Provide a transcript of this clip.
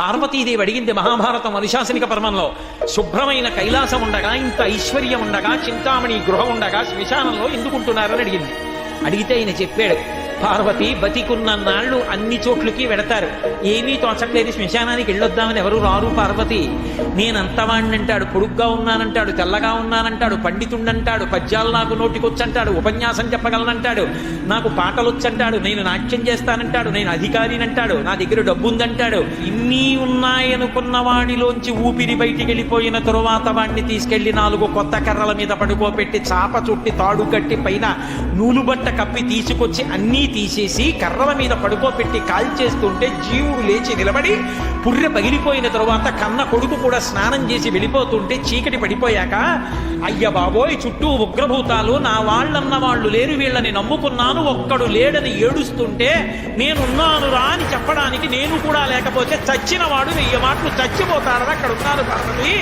పార్వతీదేవి అడిగింది మహాభారతం అనుశాసనిక పర్వంలో శుభ్రమైన కైలాసం ఉండగా ఇంత ఐశ్వర్యం ఉండగా చింతామణి గృహం ఉండగా శ్మశానంలో ఎందుకుంటున్నారని అడిగింది. అడిగితే ఆయన చెప్పాడు పార్వతి బతికున్న నాళ్ళు అన్ని చోట్లకి వెడతారు. ఏమీ తోచట్లేదు. శ్మశానానికి వెళ్ళొద్దామని ఎవరు రారు పార్వతి. నేనంతవాణ్ణంటాడు పొడుగ్గా ఉన్నానంటాడు. తెల్లగా ఉన్నానంటాడు. పండితుండంటాడు. పద్యాలు నాకు నోటికొచ్చంటాడు. ఉపన్యాసం చెప్పగలనంటాడు. నాకు పాటలొచ్చంటాడు. నేను నాట్యం చేస్తానంటాడు. నేను అధికారినంటాడు. నా దగ్గర డబ్బు ఉందంటాడు ఇన్ని ఉన్నాయనుకున్న వాడిలోంచి ఊపిరి బయటికి వెళ్ళిపోయిన తరువాత వాడిని తీసుకెళ్ళి నాలుగు కొత్త కర్రల మీద పడుకోబెట్టి చాప చుట్టి తాడు కట్టి పైన నూలుబట్ట కప్పి తీసుకొచ్చి అన్నీ తీసేసి కర్రల మీద పడుకోబెట్టి కాల్చేస్తుంటే జీవుడు లేచి నిలబడి పుర్రె పగిలిపోయిన తరువాత కన్న కొడుకు కూడా స్నానం చేసి వెళ్ళిపోతుంటే చీకటి పడిపోయాక అయ్య బాబోయ్ చుట్టూ ఉగ్రభూతాలు నా వాళ్ళన్న వాళ్ళు లేరు వీళ్ళని నమ్ముకున్నాను ఒక్కడు లేడని ఏడుస్తుంటే నేనున్నాను రా అని చెప్పడానికి నేను కూడా లేకపోతే చచ్చిన వాడు వెయ్యి మాటలు చచ్చిపోతాడని అక్కడ ఉన్నారు పార్వతి.